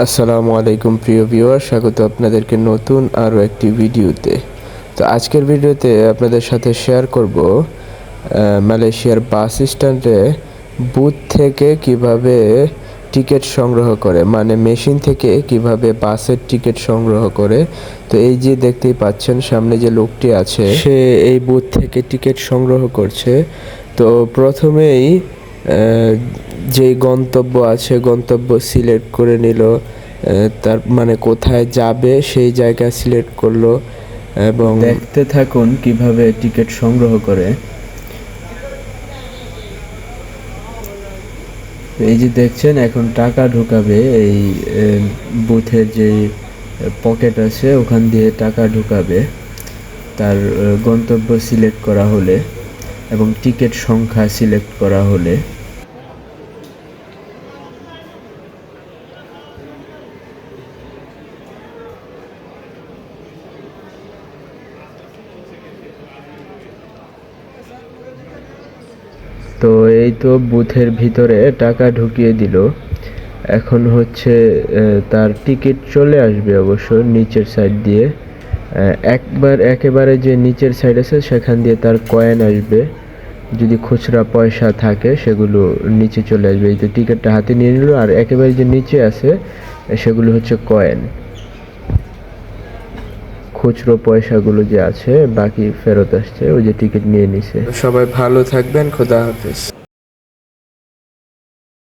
আসসালামু আলাইকুম, প্রিয় ভিউয়ার স্বাগত আপনাদেরকে নতুন আরও একটি ভিডিওতে। তো আজকের ভিডিওতে আপনাদের সাথে শেয়ার করব মালয়েশিয়ার বাস স্ট্যান্ডে বুথ থেকে কীভাবে টিকিট সংগ্রহ করে মানে মেশিন থেকে কীভাবে বাসের টিকিট সংগ্রহ করে। তো এই যে দেখতেই পাচ্ছেন, সামনে যে লোকটি আছে, সে এই বুথ থেকে টিকিট সংগ্রহ করছে। তো প্রথমেই যেই গন্তব্য আছে, গন্তব্য সিলেক্ট করে নিল তার মানে কোথায় যাবে সেই জায়গা সিলেক্ট করল এবং দেখতে থাকুন কীভাবে টিকিট সংগ্রহ করে। এই যে দেখছেন, এখন টাকা ঢুকাবে এই বুথের যে পকেট আছে, ওখান দিয়ে টাকা ঢুকাবে। তার গন্তব্য সিলেক্ট করা হলে। এবং টিকিট সংখ্যা সিলেক্ট করা হলে তো এই তো বুথের ভিতরে টাকা ঢুকিয়ে দিল। এখন হচ্ছে তার টিকিট চলে আসবে অবশ্য নিচের সাইড দিয়ে। একবার একেবারে যে নিচের সাইড আছে, সেখান দিয়ে তার কয়েন আসবে। যদি খুচরা পয়সা থাকে, সেগুলো নিচে চলে আসবে। এই তো টিকিটটা হাতে নিয়ে নিল, আর একেবারে যে নিচে আছে, সেগুলো হচ্ছে কয়েন খুচরো পয়সাগুলো যে আছে, বাকি ফেরত আসছে, ওই যে টিকিট নিয়ে নিছে। সবাই ভালো থাকবেন, খোদা হাফেজ।